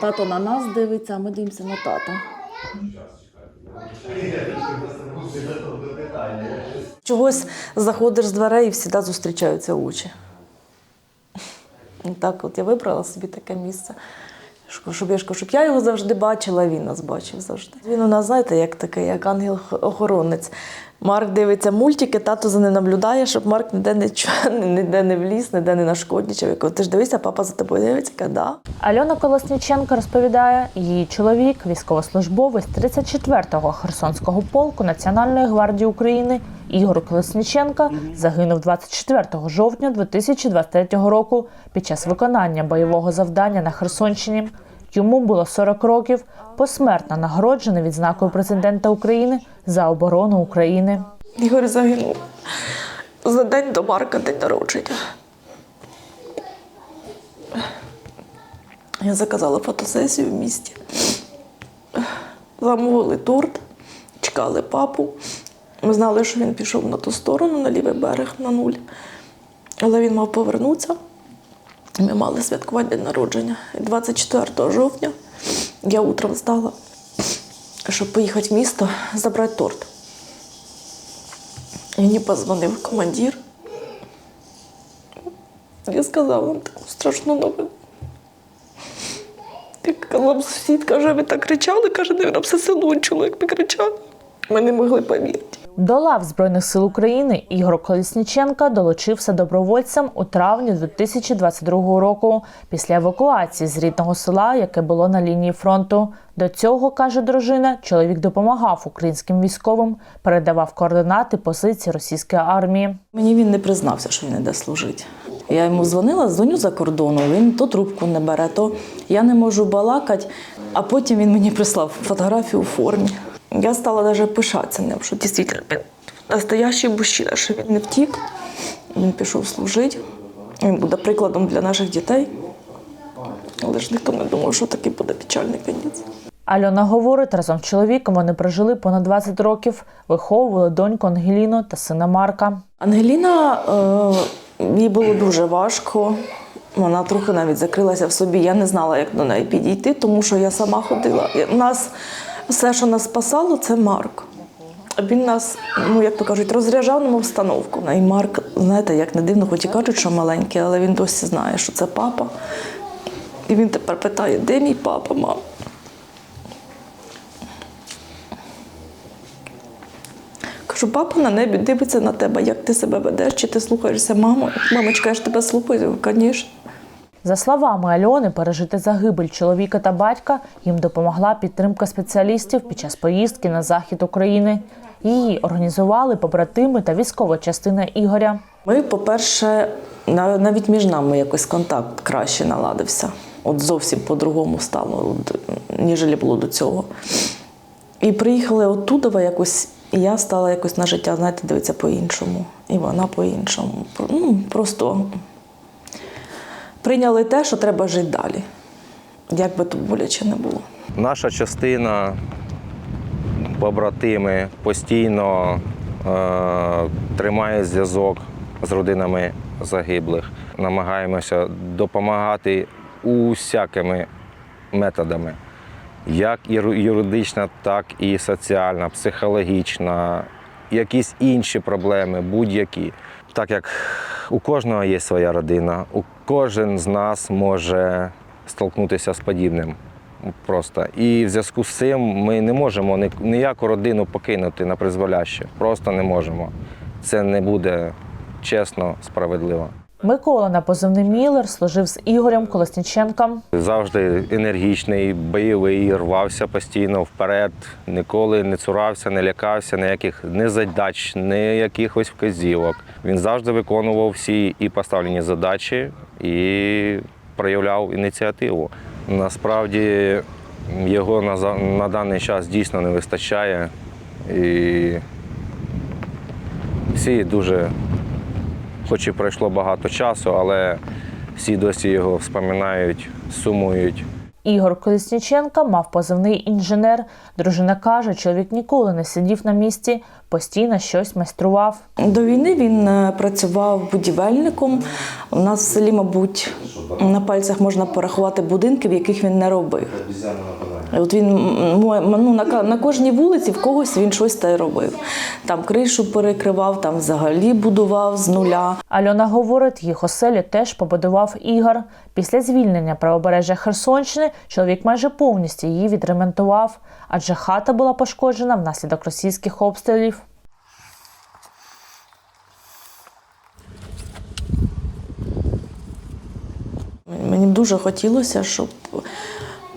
Тато на нас дивиться, а ми дивимося на тата. Чогось заходиш з дверей і завжди зустрічаються очі. Так, от я вибрала собі таке місце. Щоб я, щоб я його завжди бачила, він нас бачив завжди. Він у нас, знаєте, як такий, як ангел-охоронець. Марк дивиться мультики, тато за ним наблюдає, щоб Марк ніде не, ніде не вліз, ніде не нашкодничав. Я кажу, ти ж дивися, папа за тобою дивиться, да. Альона Колосніченко розповідає, її чоловік, військовослужбовець 34-го Херсонського полку Національної гвардії України Ігор Колосніченка загинув 24 жовтня 2023 року під час виконання бойового завдання на Херсонщині. Йому було 40 років, посмертно нагороджений відзнакою президента України за оборону України. Ігор загинув за день до Марка, день народження. Я заказала фотосесію в місті. Замовили торт, чекали папу. Ми знали, що він пішов на ту сторону, на лівий берег, на нуль. Але він мав повернутися. Ми мали святкувати день народження. І 24 жовтня я утром встала, щоб поїхати в місто забрати торт. Мені позвонив командир. Я сказав вам таку страшну новину. Як казав сусід, каже, ви так кричали, каже, де все село чуло, як ви кричали. Ми не могли повірити. До лав Збройних сил України Ігор Колісніченка долучився добровольцем у травні 2022 року після евакуації з рідного села, яке було на лінії фронту. До цього каже дружина, чоловік допомагав українським військовим, передавав координати позицій російської армії. Мені він не признався, що він іде служити. Я йому дзвонила, дзвоню за кордону, він то трубку не бере, то я не можу балакати, а потім він мені прислав фотографію у формі. Я стала навіть пишатися ним, що дійсно він настоящий мужчина, що він не втік, він пішов служити. Він буде прикладом для наших дітей. Але ж ніхто не думав, що такий буде печальний кінець. Альона говорить, разом з чоловіком вони прожили понад 20 років, виховували доньку Ангеліну та сина Марка. Ангеліна е, їй було дуже важко. Вона трохи навіть закрилася в собі. Я не знала, як до неї підійти, тому що я сама ходила. І Нас все, що нас спасало, це Марк. Він нас, ну як то кажуть, розряджав нам обстановку. І Марк, знаєте, як не дивно, хоч і кажуть, що маленький, але він досі знає, що це папа. І він тепер питає, де мій папа, мам? Кажу, папа на небі дивиться на тебе, як ти себе ведеш, чи ти слухаєшся маму. Мамочка, я ж тебе слухаю, звісно. За словами Альони, пережити загибель чоловіка та батька їм допомогла підтримка спеціалістів під час поїздки на захід України. Її організували побратими та військова частина Ігоря. Ми, по-перше, навіть між нами якось контакт краще наладився. От зовсім по-другому стало, ніж було до цього. І приїхали оттуда якось, і я стала якось на життя, знаєте, дивитися по-іншому. І вона по-іншому. Ну, просто прийняли те, що треба жити далі. Як би то боляче не було. Наша частина, побратими постійно е, тримає зв'язок з родинами загиблих. Намагаємося допомагати усякими методами, як юридична, так і соціальна, психологічна, якісь інші проблеми, будь-які. Так як у кожного є своя родина, у кожен з нас може столкнутися з подібним. Просто. І в зв'язку з цим ми не можемо ніяку родину покинути на призволяще. Просто не можемо. Це не буде чесно, справедливо. Микола на позивний Міллер служив з Ігорем Колосніченком. Завжди енергічний, бойовий, рвався постійно вперед, ніколи не цурався, не лякався ніяких ні задач, ні якихось вказівок. Він завжди виконував всі і поставлені задачі, і проявляв ініціативу. Насправді його на, на даний час дійсно не вистачає. І всі дуже, хоч і пройшло багато часу, але всі досі його вспоминають, сумують. Ігор Колісніченка мав позивний інженер. Дружина каже, чоловік ніколи не сидів на місці, постійно щось майстрував. До війни він е, працював будівельником. У нас в селі, мабуть, на пальцях можна порахувати будинки, в яких він не робив. От він ну, на, на кожній вулиці в когось він щось та й робив. Там кришу перекривав, там взагалі будував з нуля. Альона говорить, їх оселю теж побудував Ігор. Після звільнення правобережжя Херсонщини чоловік майже повністю її відремонтував, адже хата була пошкоджена внаслідок російських обстрілів. Мені дуже хотілося, щоб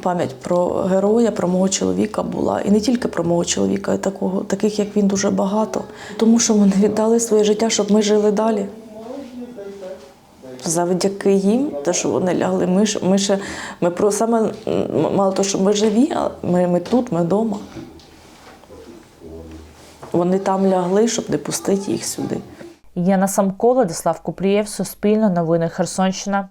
пам'ять про героя, про мого чоловіка була. І не тільки про мого чоловіка, а такого, таких як він дуже багато. Тому що вони віддали своє життя, щоб ми жили далі. Завдяки їм, те, що вони лягли, ми, ми ще ми про саме мало того, що ми живі, а ми, ми тут, ми вдома. Вони там лягли, щоб не пустити їх сюди. Єна Самко, Владислав Купрієв, Суспільне новини Херсонщина.